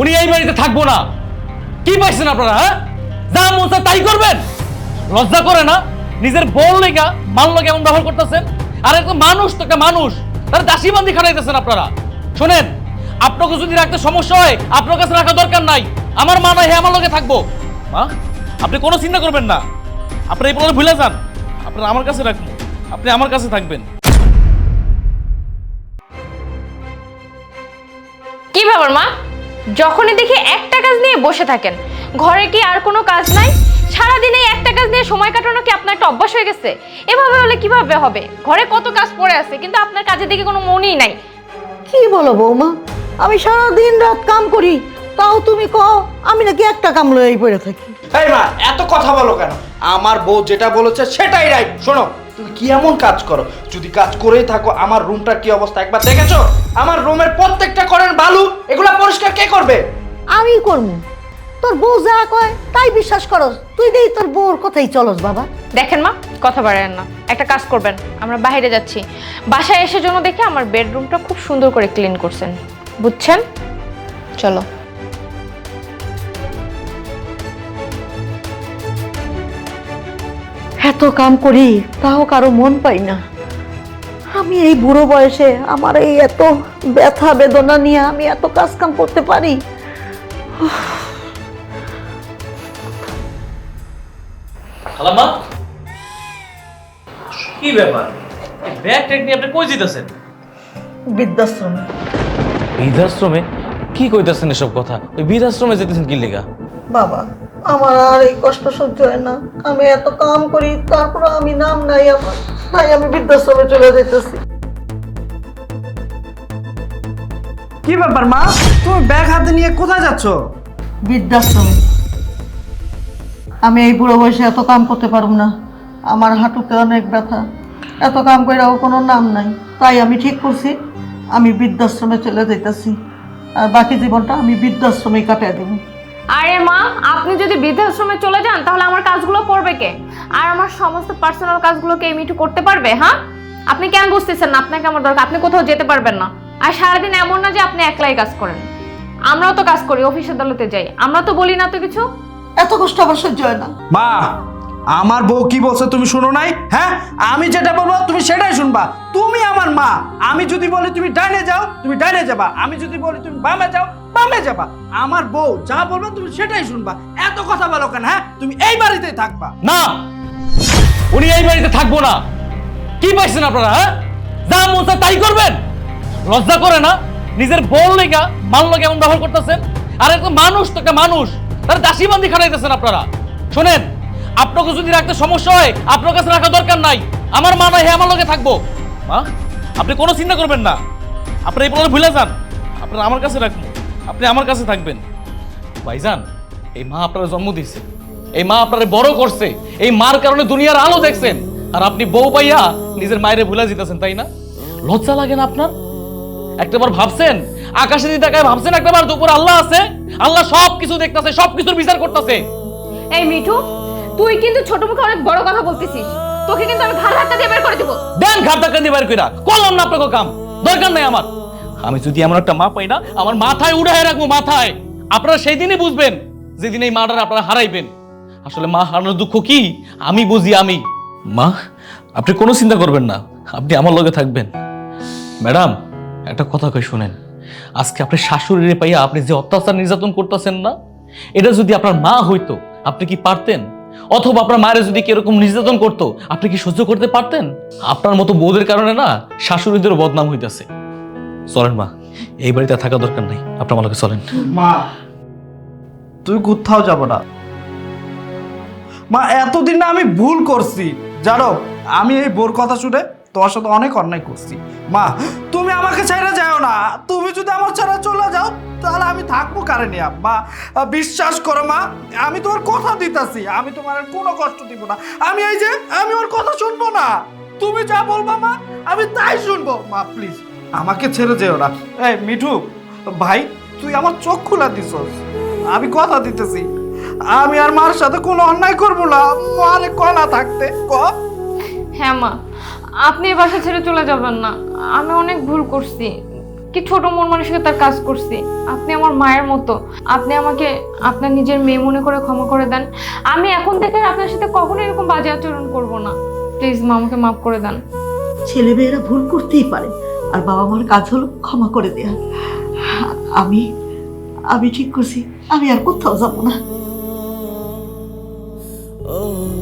উনি এই বাড়িতে থাকব না। কি পাইছেন আপনারা হ্যাঁ? যা মন তাই করবেন। লজ্জা করে না, নিজের বল লেগা মান লাগে এমন ব্যবহার করতেছেন। আর একটা মানুষ তো একটা মানুষ, তার দাসী বান্দি খাটাইতেছেন আপনারা। শোনেন, আপনাকে যদি রাখতে সমস্যা হয়, আপনার কাছে রাখা দরকার নাই। আমার মা নাই হে আমার লগে থাকব। মা, আপনি কোনো চিন্তা করবেন না। আপনি এই প্রবলেম ভুলে যান। আপনারা আমার কাছে রাখুন। আপনি আমার কাছে থাকবেন। কি ব্যাপার, মা? যখনই দেখি একটা কাজ নিয়ে বসে থাকেন ঘরে কি আর কোনো কাজ নাই? সারাদিনে একটা কাজ নিয়ে সময় কাটানো কি আপনার একটা অভ্যাস হয়ে গেছে? এভাবে হলে কীভাবে হবে? ঘরে কত কাজ পড়ে আছে কিন্তু আপনার কাজের দিকে কোনো মনই নাই। কি বলো বৌমা? আমি সারা দিন রাত কাম করি তাও তুমি কও আমি নাকি একটা কাম লয়েই পড়ে থাকি। এই মা এত কথা বলো কেন? আমার বউ যেটা বলেছে সেটাই রাইট শোনো। তুমি কি এমন কাজ করো? যদি কাজ করেই থাকো আমার রুমটার কি অবস্থা? একবার দেখেছ? আমার রুমের প্রত্যেকটা করেন বালু এগুলা পরিষ্কার কে করবে? আমি করব। তোর বউ যা কয় তাই বিশ্বাস করস। তুই দেই তোর বউর কথাই চলস বাবা। দেখেন মা কথা বাড়ায়েন না। একটা কাজ করবেন আমরা বাইরে যাচ্ছি। বাসায় এসে জন্য দেখে আমার বেডরুমটা খুব সুন্দর করে ক্লিন করছেন। বুঝছেন? চলো। এত কাম করি তাও কারও মন পাই না। আমি এই বুড়ো বয়সে আমার এই এত ব্যথা বেদনা নিয়ে আমি এত কাজ কাম করতে পারি। খালাম্মা কি ব্যাপার? ব্যাগ ট্যাগ নিয়ে আপনি কই যেতেছেন? বৃদ্ধাশ্রম। বৃদ্ধাশ্রমে? কি কইতাছেন এসব কথা? ওই বৃদ্ধাশ্রমে যেতেছেন কি লেগা? বাবা আমার আর এই কষ্ট সহ্য হয় না। আমি এত কাম করি তারপর আমি নাম নাই আমার। তাই আমি বৃদ্ধাশ্রমে চলে যেতেছি কি ব্যাপার মা? তুমি ব্যাগ হাতে নিয়ে কোথায় যাচ্ছ? বৃদ্ধাশ্রমে। আমি এই বুড়ো বয়সে এত কাম করতে পারব না। আমার হাঁটুতে অনেক ব্যথা। এত কাম করেও কোনো নাম নাই। তাই আমি ঠিক করছি আমি বৃদ্ধাশ্রমে চলে যেতেছি আর বাকি জীবনটা আমি বৃদ্ধাশ্রমেই কাটিয়ে দেবো। আরে মা আপনি যদি বৃদ্ধাশ্রমে চলে যান তাহলে আমার কাজগুলো করবে কে? আর আমার সমস্ত পার্সোনাল কাজগুলো কে একটু করতে পারবে হ্যাঁ? আপনি কেন বুঝতেছেন না আপনাকে আমার দরকার? আপনি কোথাও যেতে পারবেন না। আর সারাদিন এমন না যে আপনি একলাই কাজ করেন। আমরাও তো কাজ করি অফিস আদালতে যাই। আমরা তো বলি না তো কিছু। এত কষ্ট আমার সহ্য হয় না। মা আমার বউ কি বলছে তুমি শুনো নাই? হ্যাঁ? আমি যেটা বলব, তুমি সেটাই শুনবা। তুমি আমার মা। আমি যদি বলি তুমি ডাইনে যাও, তুমি ডাইনে যাবা। আমি যদি বলি তুমি বামে যাও, বামে যাবা। আমার বউ যা বলবে, তুমি সেটাই শুনবা। এত কথা বলো কেন হ্যাঁ? তুমি এই বাড়িতেই থাকবা। না! উনি এই বাড়িতে থাকব না। কি পাইছেন আপনারা হ্যাঁ? যা মন তাই করবেন। লজ্জা করে না? নিজের বল লেগা মান লাগে এমন ব্যবহার করতেছেন? আর একটা মানুষ তো একটা মানুষ, তার দাসী বান্দি খাটাইতেছেন আপনারা। শোনেন আপনাকে যদি রাখতে সমস্যা হয়, আপনার কাছে রাখা দরকার নাই। আমার মা নাই হে আমার লগে থাকব। মা, আপনি কোনো চিন্তা করবেন না। আপনি এই প্রবলেম ভুলে যান। আপনারা আমার কাছে রাখুন। আপনি আমার কাছে থাকবেন। ভাইজান, এই মা আপনার জন্ম দিয়েছে এই মা আপনারে বড় করছে। এই মার কারণে দুনিয়ার আলো দেখছেন। আর আপনি বউ পাইয়া নিজের মায়েরে ভুলে যেতেছেন তাই না? লজ্জা লাগে না আপনার? একটাবার ভাবছেন? আকাশে দিয়ে তাকায় ভাবছেন একটাবার? দুপুর আল্লাহ আছে? আল্লাহ সব কিছু দেখতাছে সব কিছুর বিচার করতেছে। এই মিঠু তুই কিন্তু ছোট মুখে অনেক বড় কথা বলতেছিস। তোকে কিন্তু আমি ঘাড় ধাক্কা দিয়ে বের করে দেবো। দেন ঘাট ধাক্কা দিয়ে বাইর কইরা। করলাম না আপনাকে কাম। দরকার নাই আমার। আমি যদি এমন একটা মা পাই না, আমার মাথায় উড়াই রাখব, মাথায়। আপনারা সেই দিনই বুঝবেন, যেদিন এই মাটার আপনারা হারাইবেন। আসলে মা হারানোর দুঃখ কি? আমি বুঝি আমি। মা, আপনি কোনো চিন্তা করবেন না। আপনি আমার লগে থাকবেন। ম্যাডাম, একটা কথা কই শুনেন। আজকে আপনি শাশুড়িরে পাইয়া আপনি যে অত্যাচার নির্যাতন করতেছেন না, এটা যদি আপনার মা হইতো, আপনি কি পারতেন? অথবা আপনার মায়ের যদি কীরকম নির্যাতন করতো, আপনি কি সহ্য করতে পারতেন? আপনার মতো বউদের কারণে না শাশুড়িদেরও বদনাম হইতেছে। চলেন মা, এই বাড়িতে থাকা দরকার নাই। আপনার আমাকে চলেন। মা, তুই কোথাও যাব না। মা, এতদিন না আমি ভুল করছি। জানো, আমি এই বোর কথা শুনে তোমার সাথে অনেক অন্যায় করছি। মা, তুমি আমাকে ছেড়ে যাও না। তুমি যদি আমার ছেড়ে চলে যাও, তাহলে আমি থাকব কারে নিয়ে? মা, বিশ্বাস করো মা, আমি তোমার কথা দিতাছি। আমি তোমার কোনো কষ্ট দিব না। আমি এই যে, আমি ওর কথা শুনব না। তুমি যা বলবা মা, আমি তাই শুনব। মা প্লিজ আমাকে ছেড়ে যেও না। এই, মিঠু, ভাই, তুই আমার চোখ খোলা দিছস। আমি কথা দিতেছি। আমি আর মার সাথে কোনো অন্যায় করব না। মারে কলা থাকতে, ক? হ্যাঁ মা। আপনি এ বাসা ছেড়ে চলে যাবেন না। আমি অনেক ভুল করছি। কি ছোট মন মানুষকে তার কাজ করছি। আপনি আমার মায়ের মতো। আপনি আমাকে আপনার নিজের মেয়ে মনে করে ক্ষমা করে দেন। আমি এখন থেকে আপনার সাথে কখনো এরকম বাজে আচরণ করব না। প্লিজ মা আমাকে মাফ করে দেন। ছেলেমেয়েরা ভুল করতেই পারে। আর বাবা মার কাজ হলো ক্ষমা করে দেয়া। আমি আমি ঠিক করছি। আমি আর কোথাও যাব না। Oh.